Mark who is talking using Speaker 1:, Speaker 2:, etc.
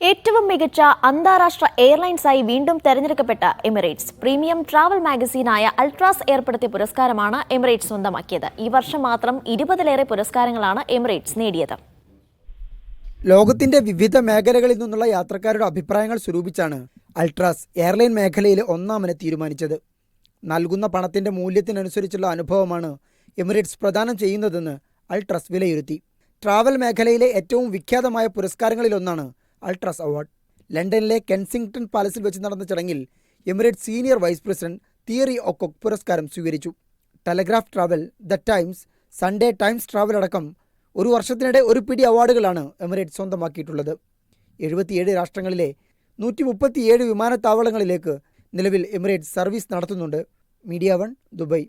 Speaker 1: ഏറ്റവും മികച്ച അന്താരാഷ്ട്ര എയർലൈൻസായി വീണ്ടും തെരഞ്ഞെടുക്കപ്പെട്ട എമിറേറ്റ്സ്. പ്രീമിയം ട്രാവൽ മാഗസീനായ അൾട്രാസ് ഏർപ്പെടുത്തിയ പുരസ്കാരമാണ് എമിറേറ്റ്സ് സ്വന്തമാക്കിയത്. ഈ വർഷം മാത്രം ഇരുപതിലേറെ പുരസ്കാരങ്ങളാണ് എമിറേറ്റ്സ് നേടിയത്.
Speaker 2: ലോകത്തിന്റെ വിവിധ മേഖലകളിൽ നിന്നുള്ള യാത്രക്കാരുടെ അഭിപ്രായങ്ങൾ സ്വരൂപിച്ചാണ് അൾട്രാസ് എയർലൈൻ മേഖലയിൽ ഒന്നാമനെ തീരുമാനിച്ചത്. നൽകുന്ന പണത്തിന്റെ മൂല്യത്തിനനുസരിച്ചുള്ള അനുഭവമാണ് എമിറേറ്റ്സ് പ്രദാനം ചെയ്യുന്നതെന്ന് അൾട്രാസ് വിലയിരുത്തി. ട്രാവൽ മേഖലയിലെ ഏറ്റവും വിഖ്യാതമായ പുരസ്കാരങ്ങളിലൊന്നാണ് അൾട്രാസ് അവാർഡ്. ലണ്ടനിലെ കെൻസിംഗ്ടൺ പാലസിൽ വെച്ച് നടന്ന ചടങ്ങിൽ Emirate senior vice president Thierry ഒക്കൊക് പുരസ്കാരം സ്വീകരിച്ചു. Telegraph travel the Times Sunday Times travel അടക്കം ഒരു വർഷത്തിനിടെ ഒരു പിടി അവാർഡുകളാണ് എമിറേറ്റ് സ്വന്തമാക്കിയിട്ടുള്ളത്. എഴുപത്തിയേഴ് രാഷ്ട്രങ്ങളിലെ നൂറ്റി മുപ്പത്തിയേഴ് വിമാനത്താവളങ്ങളിലേക്ക് നിലവിൽ എമിറേറ്റ്സ് സർവീസ് നടത്തുന്നുണ്ട്. Media one Dubai